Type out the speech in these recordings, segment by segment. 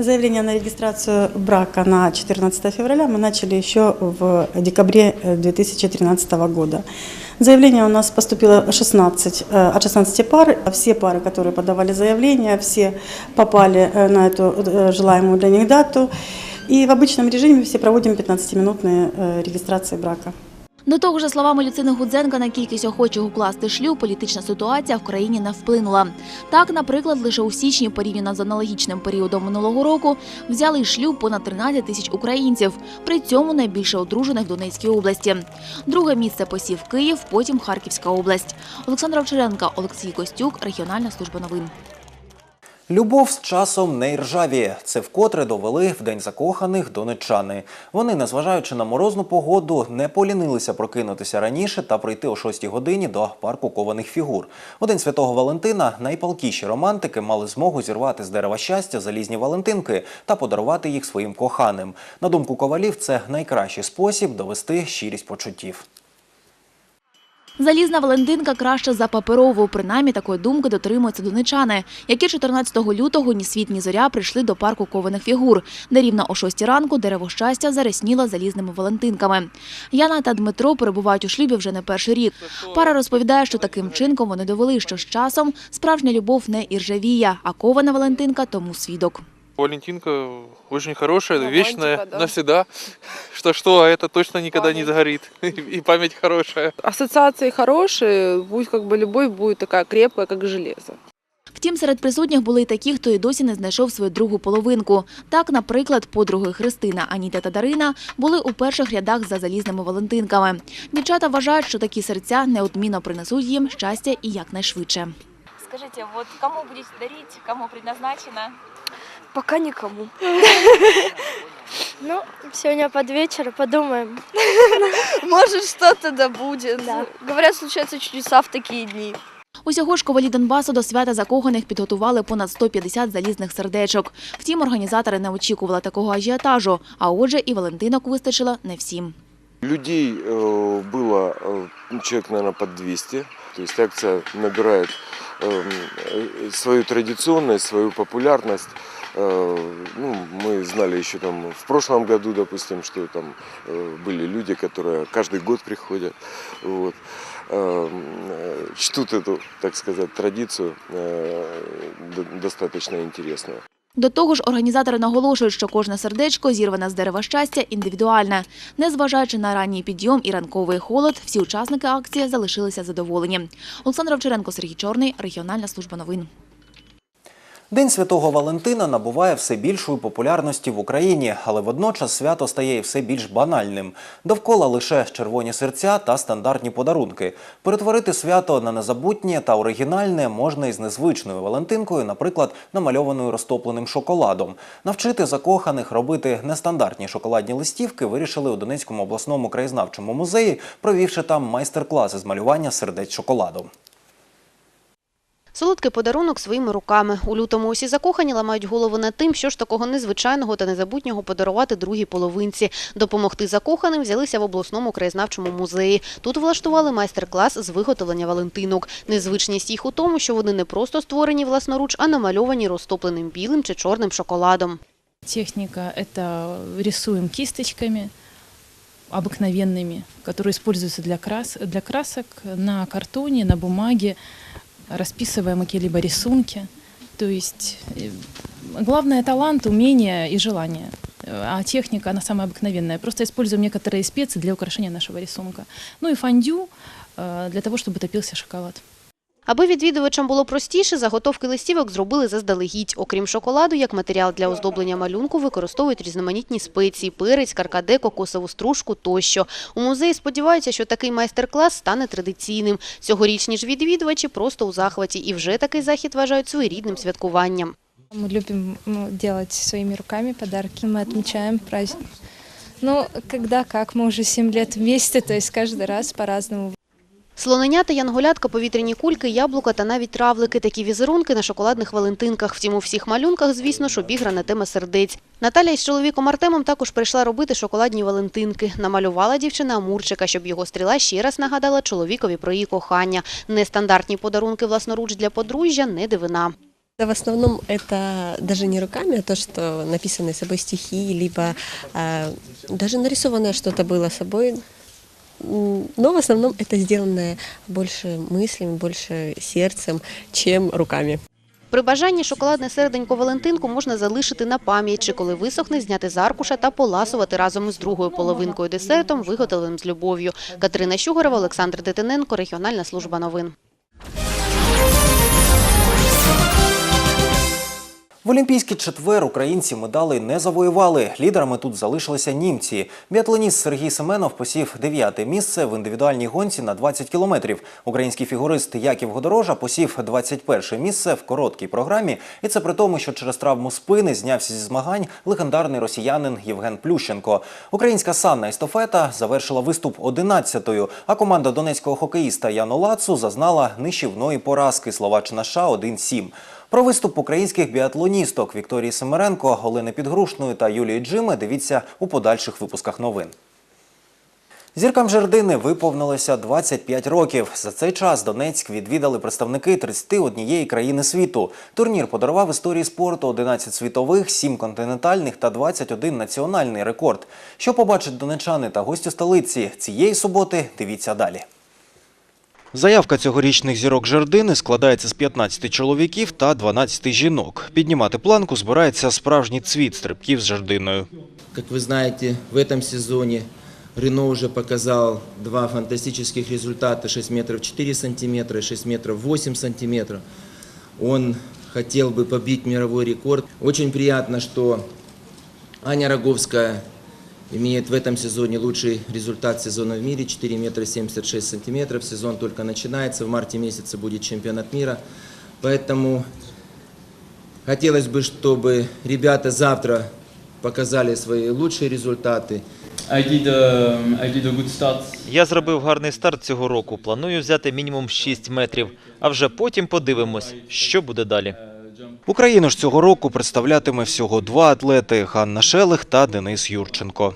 Заявление на регистрацию брака на 14 февраля мы начали еще в декабре э, 2013 года. Заявление у нас поступило 16, э, от 16 пар. Все пары, которые подавали заявление, все попали э, на эту э, желаемую для них дату. И в обычном режиме все проводим 15-минутные э, регистрации брака. До того ж, за словами Люцини Гудзенка, на кількість охочих укласти шлюб політична ситуація в країні не вплинула. Так, наприклад, лише у січні, порівняно з аналогічним періодом минулого року, взяли шлюб понад 13 тисяч українців. При цьому найбільше одружених в Донецькій області. Друге місце посів Київ, потім Харківська область. Олександра Овчаренка, Олексій Костюк, регіональна служба новин. Любов з часом не ржавіє. Це вкотре довели в день закоханих донеччани. Вони, незважаючи на морозну погоду, не полінилися прокинутися раніше та прийти о 6 годині до парку кованих фігур. У день святого Валентина найпалкіші романтики мали змогу зірвати з дерева щастя залізні валентинки та подарувати їх своїм коханим. На думку ковалів, це найкращий спосіб довести щирість почуттів. Залізна Валентинка краще за паперову. Принаймні такої думки дотримуються донечани, які 14 лютого ні світ, ні зоря прийшли до парку кованих фігур, де рівно о 6 ранку дерево щастя зарясніло залізними Валентинками. Яна та Дмитро перебувають у шлюбі вже не перший рік. Пара розповідає, що таким чинком вони довели, що з часом справжня любов не іржавіє, а кована Валентинка тому свідок. Валентинка очень хорошая, Романтика, вечная, да. навсегда. Что-что, а это точно никогда не сгорит. И память хорошая. Ассоциации хорошие, пусть как бы любовь будет такая крепкая, как железо. Втім, серед присутніх були й такі, хто і досі не знайшов свою другу половинку. Так, наприклад, подруги Христина, Аніта та Дарина були у перших рядах за залізними Валентинками. Дівчата вважають, що такі серця неодмінно принесуть їм щастя і якнайшвидше. Скажите, вот кому будете дарить, кому предназначено? Пока никому. Ну, сегодня под вечер подумаем. Может, что-то да будет. Да. Говорят, случаются чудеса в такие дни. Усього ж ковалі Донбасу до свята закоханих підготували понад 150 залізних сердечок. Втім, організатори не очікували такого ажіотажу, а отже, і Валентинок вистачило не всім. Людей э, было э, человек, наверное, под 200. То есть акция набирает эм, э, свою традиционность, свою популярность. Э, ну, мы знали еще там в прошлом году, допустим, что там э, были люди, которые каждый год приходят. Вот. Эм, э, Чтут эту, так сказать, традицию э, д- достаточно интересную. До того ж, організатори наголошують, що кожне сердечко, зірване з дерева щастя, індивідуальне. Незважаючи на ранній підйом і ранковий холод, всі учасники акції залишилися задоволені. Олександр Овчаренко, Сергій Чорний, регіональна служба новин. День святого Валентина набуває все більшої популярності в Україні, але водночас свято стає і все більш банальним. Довкола лише червоні серця та стандартні подарунки. Перетворити свято на незабутнє та оригінальне можна із незвичною Валентинкою, наприклад, намальованою розтопленим шоколадом. Навчити закоханих робити нестандартні шоколадні листівки вирішили у Донецькому обласному краєзнавчому музеї, провівши там майстер-класи з малювання сердець шоколадом. Солодкий подарунок своїми руками. У лютому усі закохані ламають голову над тим, що ж такого незвичайного та незабутнього подарувати другій половинці. Допомогти закоханим взялися в обласному краєзнавчому музеї. Тут влаштували майстер-клас з виготовлення валентинок. Незвичність їх у тому, що вони не просто створені власноруч, а намальовані розтопленим білим чи чорним шоколадом. Техника – это рисуем кисточками обыкновенными, которые используются для, крас, для красок на картоне, на бумаге, расписываем какие-либо рисунки. То есть э, главное – талант, умение и желание. Э, А техника, она самая обыкновенная. Просто используем некоторые специи для украшения нашего рисунка. Ну и фондю э, для того, чтобы топился шоколад. Аби відвідувачам було простіше, заготовки листівок зробили заздалегідь. Окрім шоколаду, як матеріал для оздоблення малюнку використовують різноманітні спеції, перець, каркаде, кокосову стружку тощо. У музеї сподіваються, що такий майстер-клас стане традиційним. Цьогорічні ж відвідувачі просто у захваті і вже такий захід вважають своєрідним святкуванням. Мы любим ну, делать своими руками подарки. Мы отмечаем праздник. Ну, когда как, мы уже 7 лет вместе, то есть каждый раз по-разному. Слоненята, янголятка, повітряні кульки, яблука та навіть травлики. Такі візерунки на шоколадних валентинках. Втім, у всіх малюнках, звісно ж, обіграна тема сердець. Наталя із чоловіком Артемом також прийшла робити шоколадні валентинки. Намалювала дівчина Амурчика, щоб його стріла ще раз нагадала чоловікові про її кохання. Нестандартні подарунки власноруч для подружжя – не дивина. В основном это даже не руками, а то, что написанные собой стихи, либо а, даже нарисованное что-то было собой. Но в основном это сделанное больше мыслями, больше сердцем, чем руками. При бажанні шоколадне серденько Валентинку можна залишити на пам'ять, чи коли висохне, зняти з аркуша та поласувати разом із другою половинкою десертом, виготовленим з любов'ю. Катерина Щугарова, Олександр Детиненко, Регіональна служба новин. В Олімпійський четвер українці медалей не завоювали. Лідерами тут залишилися німці. Біатлоніст Сергій Семенов посів дев'яте місце в індивідуальній гонці на 20 кілометрів. Український фігурист Яків Годорожа посів 21 місце в короткій програмі. І це при тому, що через травму спини знявся зі змагань легендарний росіянин Євген Плющенко. Українська санна естафета завершила виступ 11-ю, а команда донецького хокеїста Яно Лацу зазнала нищівної поразки Словаччина США 1-7. Про виступ українських біатлоністок Вікторії Семеренко, Олени Підгрушної та Юлії Джими дивіться у подальших випусках новин. Зіркам жердини виповнилося 25 років. За цей час Донецьк відвідали представники 31 країни світу. Турнір подарував історії спорту 11 світових, 7 континентальних та 21 національний рекорд. Що побачать донечани та гості столиці цієї суботи, дивіться далі. Заявка цьогорічних зірок жердини складається з 15 чоловіків та 12 жінок. Піднімати планку збирається справжній цвіт стрибків з жердиною. Как вы знаете, в этом сезоне Рено уже показал два фантастических результата 6 метров 4 сантиметра и 6 метров 8 сантиметров. Он хотел бы побить мировой рекорд. Очень приятно, что Аня Роговская имеет в этом сезоне лучший результат сезона в мире 4 метра 76 сантиметров. Сезон только начинается, в марте месяце будет чемпионат мира. Поэтому хотелось бы, чтобы ребята завтра показали свои лучшие результаты. I did, um, I did a good start. Я зробив гарний старт цього року. Планую взяти мінімум 6 метрів, а вже потім подивимось, що буде далі. Україну ж цього року представлятиме всього два атлети – Ганна Шелих та Денис Юрченко.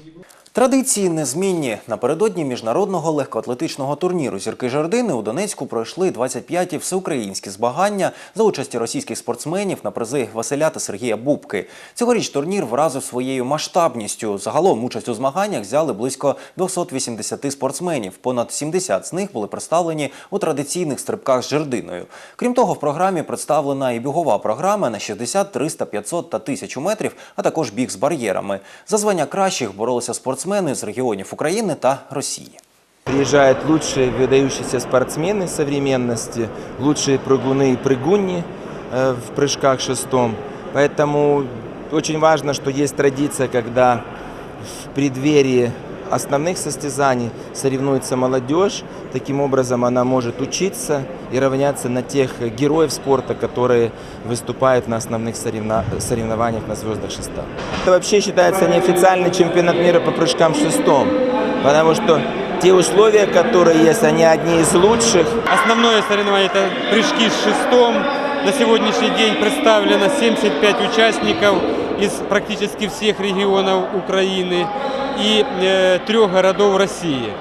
Традиції незмінні. Напередодні міжнародного легкоатлетичного турніру «Зірки жердини» у Донецьку пройшли 25-ті всеукраїнські змагання за участі російських спортсменів на призи Василя та Сергія Бубки. Цьогоріч турнір вразив своєю масштабністю. Загалом участь у змаганнях взяли близько 280 спортсменів. Понад 70 з них були представлені у традиційних стрибках з жердиною. Крім того, в програмі представлена і бігова програма на 60, 300, 500 та 1000 метрів, а також біг з бар'єрами. За звання кращих боролися спортсмени з регіонів України та Росії. Приезжают лучшие выдающиеся спортсмены современности, лучшие прыгуны и прыгуни э, в прыжках шестом. Поэтому очень важно, что есть традиция, когда в преддверии основных состязаний соревнуется молодежь. Таким образом она может учиться и равняться на тех героев спорта, которые выступают на основных соревна- соревнованиях на звездах шеста. Это вообще считается неофициальный чемпионат мира по прыжкам шестом, потому что те условия, которые есть, они одни из лучших. Основное соревнование – это прыжки с шестом. На сегодняшний день представлено 75 участников из практически всех регионов Украины и э, трех городов России.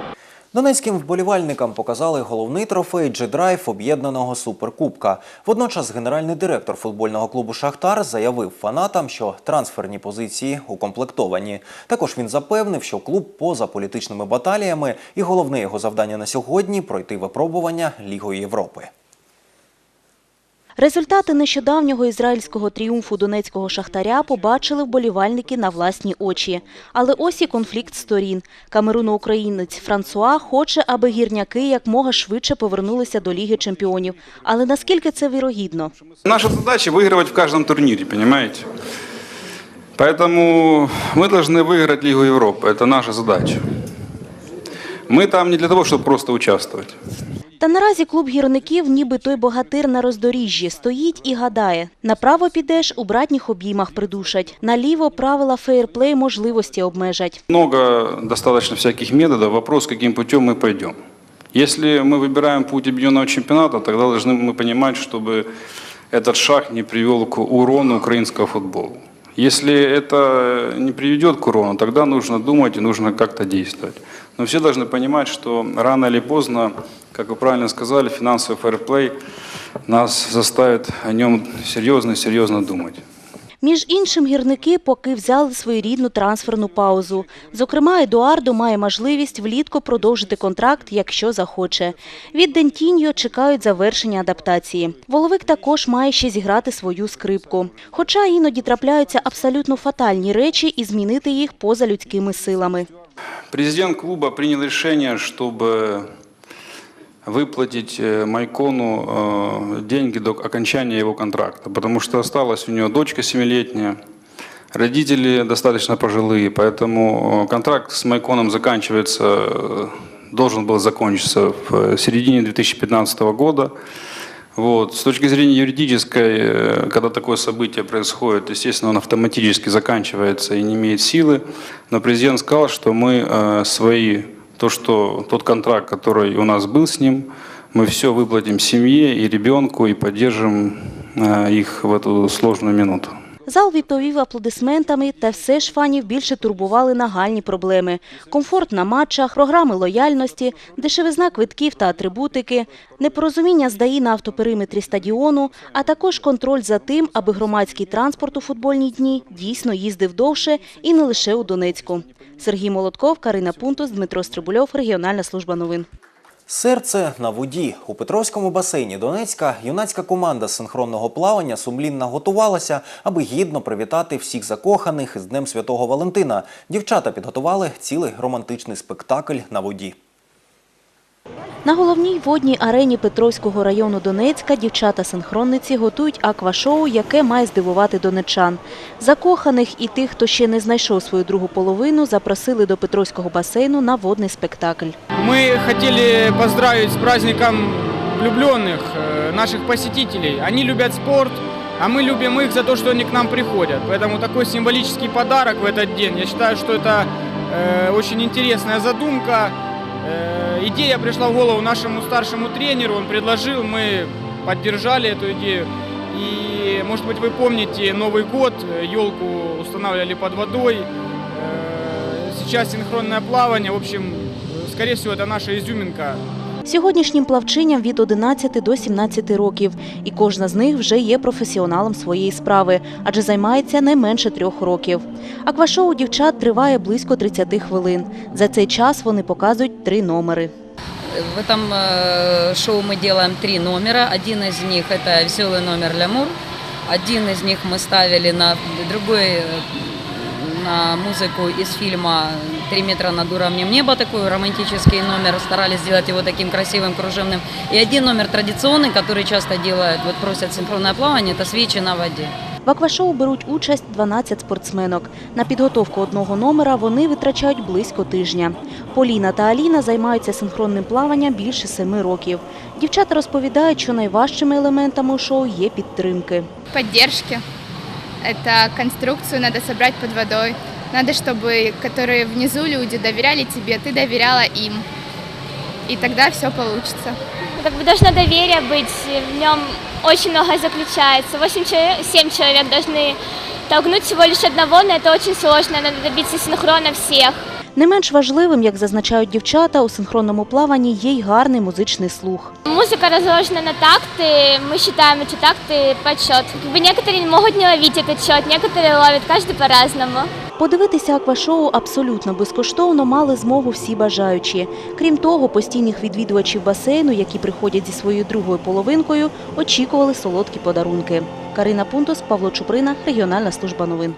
Донецьким вболівальникам показали головний трофей G-Drive об'єднаного суперкубка. Водночас генеральний директор футбольного клубу Шахтар заявив фанатам, що трансферні позиції укомплектовані. Також він запевнив, що клуб поза політичними баталіями і головне його завдання на сьогодні пройти випробування Лігою Європи. Результати нещодавнього ізраїльського тріумфу донецького шахтаря побачили вболівальники на власні очі. Але ось і конфлікт сторін. Камеруно-українець Франсуа хоче, аби гірняки якмога швидше повернулися до Ліги чемпіонів. Але наскільки це вірогідно? Наша задача выигрывать в каждом турнире, понимаете? Поэтому мы должны выиграть Лигу Европы. Это наша задача. Мы там не для того, чтобы просто участвовать. Та наразі клуб гірників, ніби той богатир на роздоріжжі, стоїть і гадає. Направо підеш, у братніх обіймах придушать. Наліво правила фейерплей можливості обмежать. Много достаточно всяких методов. Вопрос, каким путем мы пойдем. Если мы выбираем путь объединенного чемпионата, тогда должны мы понимать, чтобы этот шаг не привел к урону украинского футбола. Если это не приведет к урону, тогда нужно думать и нужно как-то действовать. Но все должны понимать, что рано или поздно, как вы правильно сказали, финансовый фэрплей нас заставит о нем серьезно-серьезно думать. Між іншим, гірники поки взяли своєрідну трансферну паузу. Зокрема, Едуардо має можливість влітку продовжити контракт, якщо захоче. Від Дентіньо чекають завершення адаптації. Воловик також має ще зіграти свою скрипку. Хоча іноді трапляються абсолютно фатальні речі і змінити їх поза людськими силами. Президент клуба принял решение, чтобы выплатить э, Майкону э, деньги до окончания его контракта, потому что осталась у него дочка семилетняя, родители достаточно пожилые, поэтому э, контракт с Майконом заканчивается, должен был закончиться в середине 2015 года. Вот. С точки зрения юридической, э, когда такое событие происходит, естественно, он автоматически заканчивается и не имеет силы. Но президент сказал, что мы э, свои, то, что тот контракт, который у нас был с ним, мы все выплатим семье и ребенку и поддержим э, их в эту сложную минуту. Зал відповів аплодисментами, та все ж фанів більше турбували нагальні проблеми. Комфорт на матчах, програми лояльності, дешевизна квитків та атрибутики, непорозуміння здаї на автопериметрі стадіону, а також контроль за тим, аби громадський транспорт у футбольні дні дійсно їздив довше і не лише у Донецьку. Сергій Молотков, Карина Пунтус, Дмитро Стрибульов, Регіональна служба новин. Серце на воді у Петровському басейні Донецька юнацька команда синхронного плавання сумлінно готувалася, аби гідно привітати всіх закоханих з Днем Святого Валентина. Дівчата підготували цілий романтичний спектакль на воді. На головній водній арені Петровського району Донецька дівчата-синхронниці готують аквашоу, яке має здивувати донечан. Закоханих і тих, хто ще не знайшов свою другу половину, запросили до Петровського басейну на водний спектакль. Мы хотели поздравить с праздником влюбленных э, наших посетителей. Они любят спорт, а мы любим их за то, что они к нам приходят. Поэтому такой символический подарок в этот день. Я считаю, что это э, очень интересная задумка. Э, идея пришла в голову нашему старшему тренеру, он предложил, мы поддержали эту идею. И, может быть, вы помните, Новый год, елку устанавливали под водой. Э, Сейчас синхронное плавание. В общем, э, скорее всего, это наша изюминка Сьогоднішнім плавчиням від 11 до 17 років, і кожна з них вже є професіоналом своєї справи, адже займається не менше трьох років. Аквашоу дівчат триває близько 30 хвилин. За цей час вони показують три номери. В этом э, шоу мы делаем три номера. Один из них это веселый номер «Лямур». Один из них мы ставили на другой э, на музыку из фильма «Три метра над уровнем неба», такой романтический номер, старались сделать его таким красивым, кружевным. И один номер традиционный, который часто делают, вот просят синхронное плавание, это «Свечи на воде». В аквашоу беруть участь 12 спортсменок. На підготовку одного номера вони витрачають близько тижня. Поліна та Аліна займаються синхронним плаванням більше семи років. Дівчата розповідають, що найважчими елементами у шоу є підтримки. поддержки. Это конструкцию надо собрать под водой. Надо, чтобы которые внизу люди доверяли тебе, ты доверяла им. И тогда все получится. Должно доверие быть, в нем очень много заключается. 8 человек, 7 человек должны толкнуть всего лишь одного, но это очень сложно, надо добиться синхрона всех. Не менш важливим, як зазначають дівчата, у синхронному плаванні є й гарний музичний слух. Музыка разложена на такты, мы считаем эти такты по счет. Как бы некоторые могут не ловить этот счет, некоторые ловят, каждый по-разному. Подивитися аквашоу абсолютно безкоштовно мали змогу всі бажаючі. Крім того, постійних відвідувачів басейну, які приходять зі своєю другою половинкою, очікували солодкі подарунки. Карина Пунтус, Павло Чуприна, Регіональна служба новин.